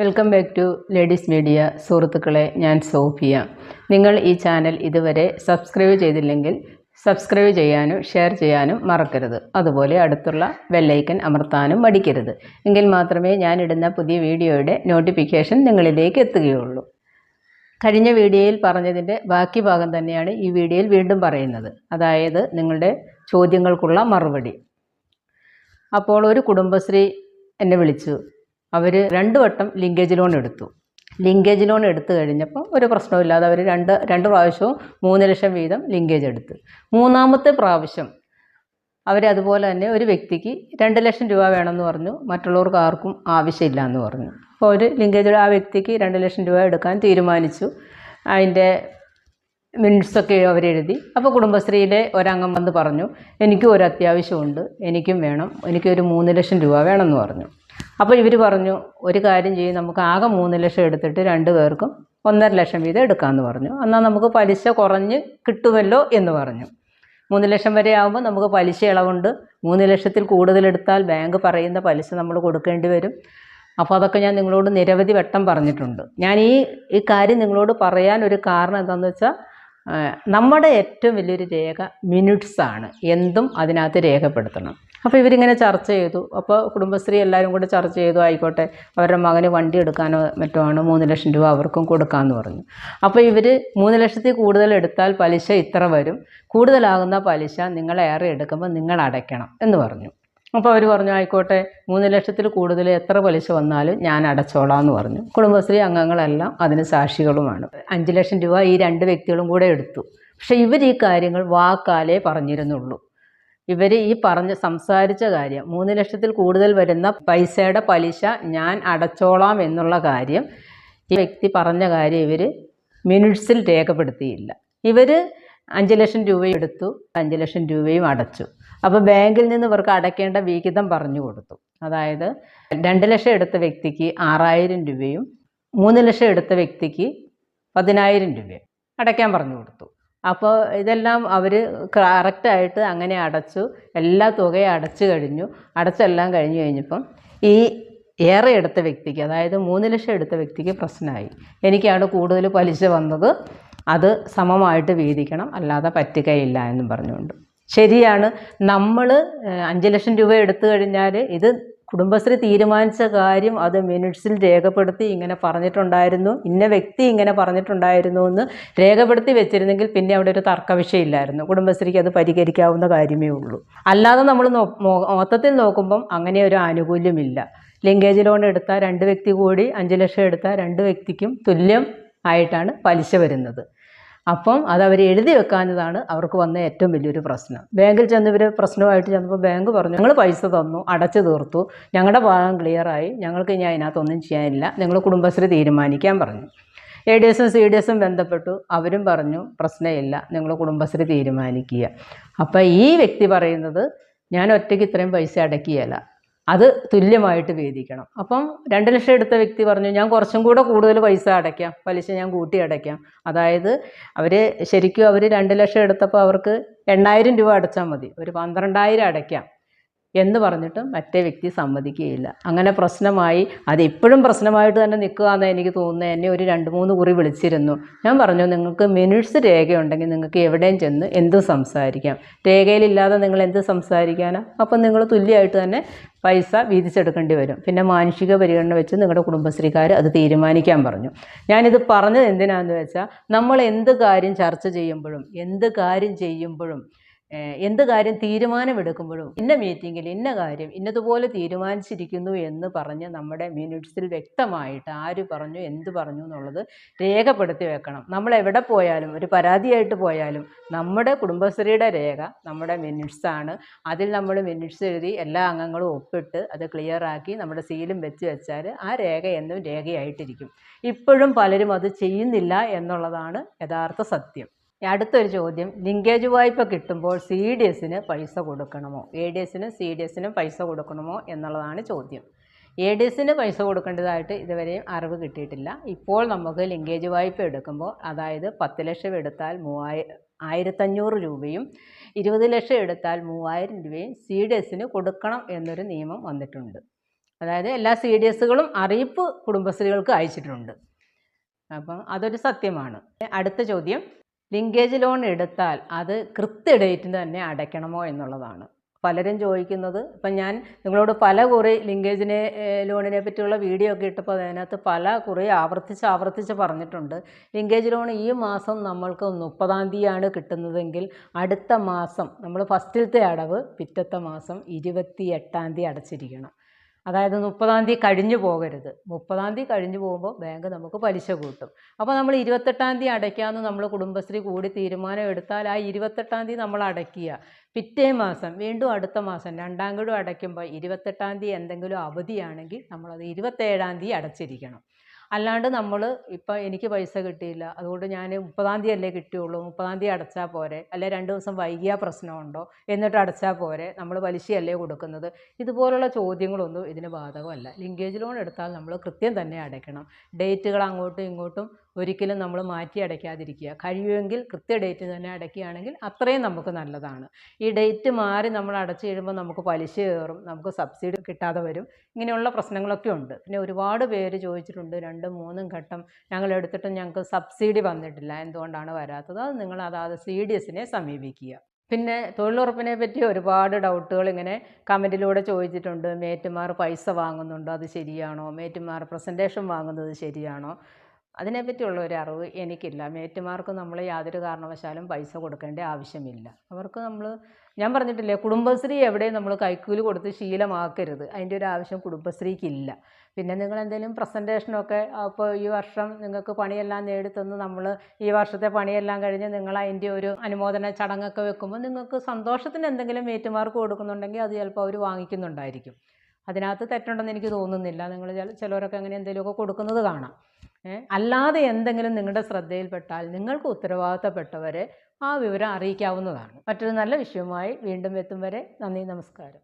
Welcome back to ladies media. സുഹൃത്തുക്കളെ ഞാൻ Sophia. നിങ്ങൾ ഈ ചാനൽ ഇതുവരെ സബ്സ്ക്രൈബ് ചെയ്തില്ലെങ്കിൽ സബ്സ്ക്രൈബ് ചെയ്യാനും ഷെയർ ചെയ്യാനും മറക്കരുത്. അതുപോലെ അടുത്തുള്ള ബെല്ലൈക്കൻ അമർത്താനും മടിക്കരുത്. എങ്കിൽ മാത്രമേ ഞാനിടുന്ന പുതിയ വീഡിയോയുടെ നോട്ടിഫിക്കേഷൻ നിങ്ങളിലേക്ക് എത്തുകയുള്ളൂ. കഴിഞ്ഞ വീഡിയോയിൽ പറഞ്ഞതിന്റെ ബാക്കി ഭാഗം തന്നെയാണ് ഈ വീഡിയോയിൽ വീണ്ടും പറയുന്നത്. അതായത് നിങ്ങളുടെ ചോദ്യങ്ങൾക്കുള്ള മറുപടി. അപ്പോൾ ഒരു കുടുംബശ്രീ എന്നെ വിളിച്ചു. അവർ രണ്ട് വട്ടം ലിങ്കേജ് ലോൺ എടുത്തു. ലിങ്കേജ് ലോൺ എടുത്തു കഴിഞ്ഞപ്പോൾ ഒരു പ്രശ്നമില്ലാതെ അവർ രണ്ട് രണ്ട് പ്രാവശ്യവും മൂന്ന് ലക്ഷം വീതം ലിങ്കേജ് എടുത്തു. മൂന്നാമത്തെ പ്രാവശ്യം അവരതുപോലെ തന്നെ ഒരു വ്യക്തിക്ക് രണ്ട് ലക്ഷം രൂപ വേണമെന്ന് പറഞ്ഞു മറ്റുള്ളവർക്ക് ആർക്കും ആവശ്യമില്ല എന്ന് പറഞ്ഞു. അപ്പോൾ ഒരു ലിങ്കേജ് ആ വ്യക്തിക്ക് രണ്ട് ലക്ഷം രൂപ എടുക്കാൻ തീരുമാനിച്ചു. അതിന്റെ മിനിറ്റ്സൊക്കെ അവരെഴുതി അപ്പോൾ കുടുംബശ്രീയിലെ ഒരംഗം വന്ന് പറഞ്ഞു എനിക്കും ഒരു അത്യാവശ്യമുണ്ട് എനിക്കും വേണം എനിക്കൊരു മൂന്ന് ലക്ഷം രൂപ വേണമെന്ന് പറഞ്ഞു. അപ്പോൾ ഇവർ പറഞ്ഞു ഒരു കാര്യം ചെയ്യും നമുക്ക് ആകെ മൂന്ന് ലക്ഷം എടുത്തിട്ട് രണ്ട് പേർക്കും ഒന്നര ലക്ഷം വീതം എടുക്കാമെന്ന് പറഞ്ഞു. എന്നാൽ നമുക്ക് പലിശ കുറഞ്ഞ് കിട്ടുമല്ലോ എന്ന് പറഞ്ഞു. മൂന്ന് ലക്ഷം വരെ ആകുമ്പോൾ നമുക്ക് പലിശ ഇളവുണ്ട്. മൂന്ന് ലക്ഷത്തിൽ കൂടുതലെടുത്താൽ ബാങ്ക് പറയുന്ന പലിശ നമ്മൾ കൊടുക്കേണ്ടി വരും. അപ്പോൾ അതൊക്കെ ഞാൻ നിങ്ങളോട് നിരവധി വട്ടം പറഞ്ഞിട്ടുണ്ട്. ഞാൻ ഈ ഈ കാര്യം നിങ്ങളോട് പറയാൻ ഒരു കാരണം എന്താണെന്ന് വെച്ചാൽ നമ്മുടെ ഏറ്റവും വലിയൊരു രേഖ മിനിറ്റ്സാണ്. എന്തും അതിനകത്ത് രേഖപ്പെടുത്തണം. അപ്പോൾ ഇവരിങ്ങനെ ചർച്ച ചെയ്തു. അപ്പോൾ കുടുംബശ്രീ എല്ലാവരും കൂടെ ചർച്ച ചെയ്തു. ആയിക്കോട്ടെ അവരുടെ മകന് വണ്ടി എടുക്കാനോ മറ്റോ ആണ് മൂന്ന് ലക്ഷം രൂപ അവർക്കും കൊടുക്കാമെന്ന് പറഞ്ഞു. അപ്പോൾ ഇവർ മൂന്ന് ലക്ഷത്തിൽ കൂടുതൽ എടുത്താൽ പലിശ ഇത്ര വരും. കൂടുതലാകുന്ന പലിശ നിങ്ങൾ ഏറെ എടുക്കുമ്പോൾ നിങ്ങൾ അടയ്ക്കണം എന്ന് പറഞ്ഞു. അപ്പോൾ അവർ പറഞ്ഞു ആയിക്കോട്ടെ മൂന്ന് ലക്ഷത്തിൽ കൂടുതൽ എത്ര പലിശ വന്നാലും ഞാൻ അടച്ചോളാം എന്ന് പറഞ്ഞു. കുടുംബശ്രീ അംഗങ്ങളെല്ലാം അതിന് സാക്ഷികളുമാണ്. അഞ്ച് ലക്ഷം രൂപ ഈ രണ്ട് വ്യക്തികളും കൂടെ എടുത്തു. പക്ഷേ ഇവർ ഈ കാര്യങ്ങൾ വാക്കാലേ പറഞ്ഞിരുന്നുള്ളൂ. ഇവർ ഈ പറഞ്ഞ് സംസാരിച്ച കാര്യം മൂന്ന് ലക്ഷത്തിൽ കൂടുതൽ വരുന്ന പൈസയുടെ പലിശ ഞാൻ അടച്ചോളാം എന്നുള്ള കാര്യം ഈ വ്യക്തി പറഞ്ഞ കാര്യം ഇവർ മിനിറ്റ്സിൽ രേഖപ്പെടുത്തിയില്ല. ഇവർ അഞ്ച് ലക്ഷം രൂപയും എടുത്തു അഞ്ച് ലക്ഷം രൂപയും അടച്ചു. അപ്പോൾ ബാങ്കിൽ നിന്ന് ഇവർക്ക് അടയ്ക്കേണ്ട വിഹിതം പറഞ്ഞു കൊടുത്തു. അതായത് രണ്ട് ലക്ഷം എടുത്ത വ്യക്തിക്ക് ആറായിരം രൂപയും മൂന്ന് ലക്ഷം എടുത്ത വ്യക്തിക്ക് പതിനായിരം രൂപയും അടയ്ക്കാൻ പറഞ്ഞു കൊടുത്തു. അപ്പോൾ ഇതെല്ലാം അവർ കറക്റ്റായിട്ട് അങ്ങനെ അടച്ചു എല്ലാ തുകയും അടച്ചു കഴിഞ്ഞു. അടച്ചെല്ലാം കഴിഞ്ഞു കഴിഞ്ഞപ്പം ഈ ഏറെ എടുത്ത വ്യക്തിക്ക് അതായത് മൂന്ന് ലക്ഷം എടുത്ത വ്യക്തിക്ക് പ്രശ്നമായി. എനിക്കാണ് കൂടുതൽ പലിശ വന്നത്. അത് സമമായിട്ട് വീതിക്കണം അല്ലാതെ പറ്റുകയില്ല എന്നും പറഞ്ഞുകൊണ്ട്. ശരിയാണ്. നമ്മൾ അഞ്ച് ലക്ഷം രൂപ എടുത്തു കഴിഞ്ഞാൽ ഇത് കുടുംബശ്രീ തീരുമാനിച്ച കാര്യം അത് മിനിറ്റ്സിൽ രേഖപ്പെടുത്തി ഇങ്ങനെ പറഞ്ഞിട്ടുണ്ടായിരുന്നു. ഇന്ന വ്യക്തി ഇങ്ങനെ പറഞ്ഞിട്ടുണ്ടായിരുന്നു എന്ന് രേഖപ്പെടുത്തി വെച്ചിരുന്നെങ്കിൽ പിന്നെ അവിടെ ഒരു തർക്ക വിഷയമില്ലായിരുന്നു കുടുംബശ്രീക്ക് അത് പരിഹരിക്കാവുന്ന കാര്യമേ ഉള്ളൂ. അല്ലാതെ നമ്മൾ മൊത്തത്തിൽ നോക്കുമ്പം അങ്ങനെ ഒരു ആനുകൂല്യമില്ല. ലിങ്കേജ് ലോൺ എടുത്ത രണ്ട് വ്യക്തി കൂടി അഞ്ച് ലക്ഷം എടുത്ത രണ്ട് വ്യക്തിക്കും തുല്യം ആയിട്ടാണ് പലിശ വരുന്നത്. അപ്പം അത് അവർ എഴുതി വെക്കാഞ്ഞതാണ് അവർക്ക് വന്ന ഏറ്റവും വലിയൊരു പ്രശ്നം. ബാങ്കിൽ ചെന്ന് ഇവർ പ്രശ്നമായിട്ട് ചെന്നപ്പോൾ ബാങ്ക് പറഞ്ഞു ഞങ്ങൾ പൈസ തന്നു അടച്ചു തീർത്തു ഞങ്ങളുടെ ഭാഗം ക്ലിയറായി ഞങ്ങൾക്ക് ഇനി അതിനകത്തൊന്നും ചെയ്യാനില്ല നിങ്ങൾ കുടുംബശ്രീ തീരുമാനിക്കാൻ പറഞ്ഞു. എ ഡി എസും സി ഡി എസും ബന്ധപ്പെട്ടു. അവരും പറഞ്ഞു പ്രശ്നമില്ല നിങ്ങൾ കുടുംബശ്രീ തീരുമാനിക്കുക. അപ്പോൾ ഈ വ്യക്തി പറയുന്നത് ഞാൻ ഒറ്റയ്ക്ക് ഇത്രയും പൈസ അടയ്ക്കുകയില്ല അത് തുല്യമായിട്ട് വേദിക്കണം. അപ്പം രണ്ട് ലക്ഷം എടുത്ത വ്യക്തി പറഞ്ഞു ഞാൻ കുറച്ചും കൂടെ കൂടുതൽ പൈസ അടയ്ക്കാം പലിശ ഞാൻ കൂട്ടി അടയ്ക്കാം. അതായത് അവർ ശരിക്കും അവർ രണ്ട് ലക്ഷം എടുത്തപ്പോൾ അവർക്ക് എണ്ണായിരം രൂപ അടച്ചാൽ മതി. ഒരു പന്ത്രണ്ടായിരം അടയ്ക്കാം. എന്ന് പറഞ്ഞിട്ടും മറ്റേ വ്യക്തി സമ്മതിക്കുകയില്ല. അങ്ങനെ പ്രശ്നമായി അത് ഇപ്പോഴും പ്രശ്നമായിട്ട് തന്നെ നിൽക്കുകയെന്ന് എനിക്ക് തോന്നുന്നത്. എന്നെ ഒരു രണ്ട് മൂന്ന് കുറി വിളിച്ചിരുന്നു. ഞാൻ പറഞ്ഞു നിങ്ങൾക്ക് മിനിറ്റ്സ് രേഖയുണ്ടെങ്കിൽ നിങ്ങൾക്ക് എവിടെയും ചെന്ന് എന്തും സംസാരിക്കാം. രേഖയിലില്ലാതെ നിങ്ങൾ എന്ത് സംസാരിക്കാനോ? അപ്പം നിങ്ങൾ തുല്യമായിട്ട് തന്നെ പൈസ വീതിച്ചെടുക്കേണ്ടി വരും. പിന്നെ മാനുഷിക പരിഗണന വെച്ച് നിങ്ങളുടെ കുടുംബശ്രീക്കാർ അത് തീരുമാനിക്കാൻ പറഞ്ഞു. ഞാനിത് പറഞ്ഞത് എന്തിനാണെന്ന് വെച്ചാൽ നമ്മൾ എന്ത് കാര്യം ചർച്ച ചെയ്യുമ്പോഴും എന്ത് കാര്യം ചെയ്യുമ്പോഴും എന്ത് കാര്യം തീരുമാനമെടുക്കുമ്പോഴും ഇന്ന മീറ്റിങ്ങിൽ ഇന്ന കാര്യം ഇന്നതുപോലെ തീരുമാനിച്ചിരിക്കുന്നു എന്ന് പറഞ്ഞ് നമ്മുടെ മിനിറ്റ്സിൽ വ്യക്തമായിട്ട് ആര് പറഞ്ഞു എന്ത് പറഞ്ഞു എന്നുള്ളത് രേഖപ്പെടുത്തി വെക്കണം. നമ്മൾ എവിടെ പോയാലും ഒരു പരാതിയായിട്ട് പോയാലും നമ്മുടെ കുടുംബശ്രീയുടെ രേഖ നമ്മുടെ മിനിറ്റ്സ് ആണ്. അതിൽ നമ്മൾ മിനിറ്റ്സ് എഴുതി എല്ലാ അംഗങ്ങളും ഒപ്പിട്ട് അത് ക്ലിയറാക്കി നമ്മുടെ സീലും വെച്ച് വെച്ചാൽ ആ രേഖ എന്നും രേഖയായിട്ടിരിക്കും. ഇപ്പോഴും പലരും അത് ചെയ്യുന്നില്ല എന്നുള്ളതാണ് യഥാർത്ഥ സത്യം. അടുത്തൊരു ചോദ്യം. ലിങ്കേജ് വായ്പ കിട്ടുമ്പോൾ സി ഡി എസിന് പൈസ കൊടുക്കണമോ? എ ഡി എസിന് സി ഡി എസിനും പൈസ കൊടുക്കണമോ എന്നുള്ളതാണ് ചോദ്യം. എ ഡി എസിന് പൈസ കൊടുക്കേണ്ടതായിട്ട് ഇതുവരെയും അറിവ് കിട്ടിയിട്ടില്ല. ഇപ്പോൾ നമുക്ക് ലിങ്കേജ് വായ്പ എടുക്കുമ്പോൾ അതായത് പത്ത് ലക്ഷം എടുത്താൽ മൂവായി ആയിരത്തഞ്ഞൂറ് രൂപയും ഇരുപത് ലക്ഷം എടുത്താൽ മൂവായിരം രൂപയും സി ഡി എസിന് കൊടുക്കണം എന്നൊരു നിയമം വന്നിട്ടുണ്ട്. അതായത് എല്ലാ സി ഡി എസുകളും അറിയിപ്പ് കുടുംബശ്രീകൾക്ക് അയച്ചിട്ടുണ്ട്. അപ്പം അതൊരു സത്യമാണ്. അടുത്ത ചോദ്യം. ലിങ്കേജ് ലോൺ എടുത്താൽ അത് കൃത്യ ഡേറ്റിന് തന്നെ അടയ്ക്കണമോ എന്നുള്ളതാണ്. പലരും ചോദിക്കുന്നത് ഇപ്പം ഞാൻ നിങ്ങളോട് പല കുറി ലിങ്കേജിനെ ലോണിനെ പറ്റിയുള്ള വീഡിയോ ഒക്കെ ഇട്ടപ്പോൾ അതിനകത്ത് പല കുറി ആവർത്തിച്ച് ആവർത്തിച്ച് പറഞ്ഞിട്ടുണ്ട്. ലിങ്കേജ് ലോൺ ഈ മാസം നമ്മൾക്ക് മുപ്പതാം തീയതിയാണ് കിട്ടുന്നതെങ്കിൽ അടുത്ത മാസം നമ്മൾ ഫസ്റ്റിലത്തെ അടവ് പിറ്റത്തെ മാസം ഇരുപത്തി എട്ടാം തീയതി അടച്ചിരിക്കണം. അതായത് മുപ്പതാം തീയതി കഴിഞ്ഞു പോകരുത്. മുപ്പതാം തീയതി കഴിഞ്ഞു പോകുമ്പോൾ ബാങ്ക് നമുക്ക് പലിശ കൂട്ടും. അപ്പോൾ നമ്മൾ ഇരുപത്തെട്ടാം തീയതി അടയ്ക്കാമെന്ന് നമ്മൾ കുടുംബശ്രീ കൂടി തീരുമാനം എടുത്താൽ ആ ഇരുപത്തെട്ടാം തീയതി നമ്മൾ അടയ്ക്കുക. പിറ്റേ മാസം വീണ്ടും അടുത്ത മാസം രണ്ടാം ഗഡു അടയ്ക്കുമ്പോൾ ഇരുപത്തെട്ടാം തീയതി എന്തെങ്കിലും അവധിയാണെങ്കിൽ നമ്മളത് ഇരുപത്തേഴാം തീയതി അടച്ചിരിക്കണം. അല്ലാണ്ട് നമ്മൾ ഇപ്പം എനിക്ക് പൈസ കിട്ടിയില്ല. അതുകൊണ്ട് ഞാൻ മുപ്പതാം തീയതി അല്ലേ കിട്ടിയുള്ളൂ. മുപ്പതാം തീയതി അടച്ചാൽ പോരെ. അല്ലെ രണ്ട് ദിവസം വൈകിയ പ്രശ്നമുണ്ടോ? എന്നിട്ട് അടച്ചാൽ പോരെ. നമ്മൾ പലിശയല്ലേ കൊടുക്കുന്നത്. ഇതുപോലുള്ള ചോദ്യങ്ങളൊന്നും ഇതിന് ബാധകമല്ല. ലിങ്കേജ് ലോൺ എടുത്താൽ നമ്മൾ കൃത്യം തന്നെ അടയ്ക്കണം. ഡേറ്റുകൾ അങ്ങോട്ടും ഇങ്ങോട്ടും ഒരിക്കലും നമ്മൾ മാറ്റി അടയ്ക്കാതിരിക്കുക. കഴിയുമെങ്കിൽ കൃത്യ ഡേറ്റ് തന്നെ അടയ്ക്കുകയാണെങ്കിൽ അത്രയും നമുക്ക് നല്ലതാണ്. ഈ ഡേറ്റ് മാറി നമ്മൾ അടച്ചു കഴിയുമ്പോൾ നമുക്ക് പലിശ കയറും നമുക്ക് സബ്സിഡി കിട്ടാതെ വരും. ഇങ്ങനെയുള്ള പ്രശ്നങ്ങളൊക്കെ ഉണ്ട്. പിന്നെ ഒരുപാട് പേര് ചോദിച്ചിട്ടുണ്ട് രണ്ടും മൂന്നും ഘട്ടം ഞങ്ങൾ എടുത്തിട്ടും ഞങ്ങൾക്ക് സബ്സിഡി വന്നിട്ടില്ല. എന്തുകൊണ്ടാണ് വരാത്തത്? അത് നിങ്ങൾ അതാത് സി ഡി എസിനെ സമീപിക്കുക. പിന്നെ തൊഴിലുറപ്പിനെ പറ്റി ഒരുപാട് ഡൗട്ടുകൾ ഇങ്ങനെ കമന്റിലൂടെ ചോദിച്ചിട്ടുണ്ട്. മേറ്റുമാർ പൈസ വാങ്ങുന്നുണ്ടോ? അത് ശരിയാണോ? മേറ്റുമാർ പ്രസന്റേഷൻ വാങ്ങുന്നത് ശരിയാണോ? അതിനെപ്പറ്റിയുള്ള ഒരു അറിവ് എനിക്കില്ല. മേറ്റുമാർക്ക് നമ്മൾ യാതൊരു കാരണവശാലും പൈസ കൊടുക്കേണ്ട ആവശ്യമില്ല. അവർക്ക് നമ്മൾ ഞാൻ പറഞ്ഞിട്ടില്ലേ കുടുംബശ്രീ എവിടെയും നമ്മൾ കൈക്കൂലി കൊടുത്ത് ശീലമാക്കരുത്. അതിന്റെ ഒരു ആവശ്യം കുടുംബശ്രീക്കില്ല. പിന്നെ നിങ്ങൾ എന്തെങ്കിലും പ്രസന്റേഷനൊക്കെ അപ്പോൾ ഈ വർഷം നിങ്ങൾക്ക് പണിയെല്ലാം നേടിത്തന്ന് നമ്മൾ ഈ വർഷത്തെ പണിയെല്ലാം കഴിഞ്ഞ് നിങ്ങൾ അതിന്റെ ഒരു അനുമോദന ചടങ്ങൊക്കെ വെക്കുമ്പോൾ നിങ്ങൾക്ക് സന്തോഷത്തിന് എന്തെങ്കിലും മേറ്റുമാർക്ക് കൊടുക്കുന്നുണ്ടെങ്കിൽ അത് ചിലപ്പോൾ അവർ വാങ്ങിക്കുന്നുണ്ടായിരിക്കും. അതിനകത്ത് തെറ്റുണ്ടെന്ന് എനിക്ക് തോന്നുന്നില്ല. നിങ്ങൾ ചില ചിലരൊക്കെ അങ്ങനെ എന്തെങ്കിലുമൊക്കെ കൊടുക്കുന്നത് കാണാം. അല്ലാതെ എന്തെങ്കിലും നിങ്ങളുടെ ശ്രദ്ധയിൽപ്പെട്ടാൽ നിങ്ങൾക്ക് ഉത്തരവാദിത്തപ്പെട്ടവരെ ആ വിവരം അറിയിക്കാവുന്നതാണ്. മറ്റൊരു നല്ല വിഷയവുമായി വീണ്ടും എത്തും വരെ നന്ദി നമസ്കാരം.